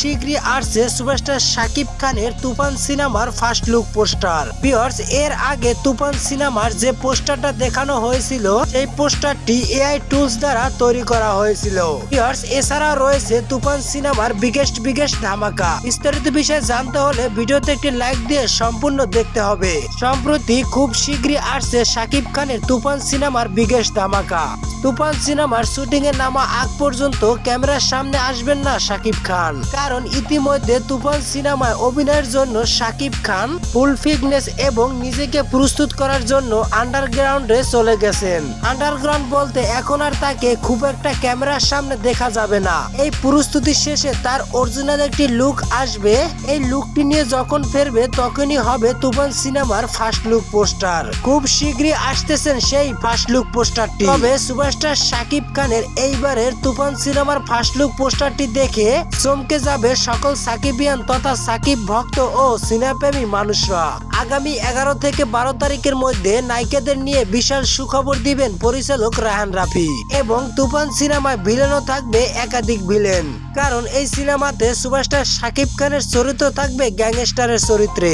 শীঘ্রই আসছে সুপারস্টার শাকিব খানের তুফান সিনেমার ফার্স্ট লুক পোস্টার পিয়ার্স এর আগে তুফান সিনেমার যে পোস্টারটা দেখানো হয়েছিল, সেই পোস্টারটি এআই টুলস দ্বারা তৈরি করা হয়েছিল। পিয়ার্স এছাড়া রয়েছে তুফান সিনেমার বিগেস্ট বিগেস্ট ধামাকা। বিস্তারিত বিষয়ে জানতে হলে ভিডিওতে একটি লাইক দিয়ে সম্পূর্ণ দেখতে হবে। সম্প্রতি খুব শীঘ্রই আসছে শাকিব খানের তুফান সিনেমার বিগেস্ট ধামাকা। তুফান সিনেমার শুটিং এর নামা আগ পর্যন্ত ক্যামেরার সামনে আসবেন না শাকিব খান। কারণ ইতিমধ্যে তুফান সিনেমায় অভিনয়ের জন্য শাকিব খান ফুল ফিটনেস এবং নিজেকে প্রস্তুত করার জন্য আন্ডারগ্রাউন্ডে চলে গেছেন। আন্ডারগ্রাউন্ড বলতে এখন আর তাকে খুব একটা ক্যামেরার সামনে দেখা যাবে না। এই প্রস্তুতি শেষে তার অরিজিনাল একটি লুক আসবে। এই লুকটি নিয়ে যখন ফেরবে তখনই হবে তুফান সিনেমার ফার্স্ট লুক পোস্টার। খুব শীঘ্রই আসতেছেন সেই ফার্স্ট লুক পোস্টারটি। তবে সুপারস্টার শাকিব খানের এইবারের তুফান সিনেমার ফার্স্ট লুক পোস্টারটি দেখে চমকে যাবে সকল সাকিবিয়ান তথা সাকিব ভক্ত ও সিনেপ্রেমী মানুষরা আগামী এগারো থেকে বারো তারিখের মধ্যে নায়িকাদের নিয়ে বিশাল সুখবর দিবেন পরিচালক রাহান রাফি এবং তুফান সিনেমায় ভিলেনও থাকবে একাধিক ভিলেন। কারণ এই সিনেমাতে সুপারস্টার সাকিব খানের চরিত্র থাকবে গ্যাংস্টারের চরিত্রে।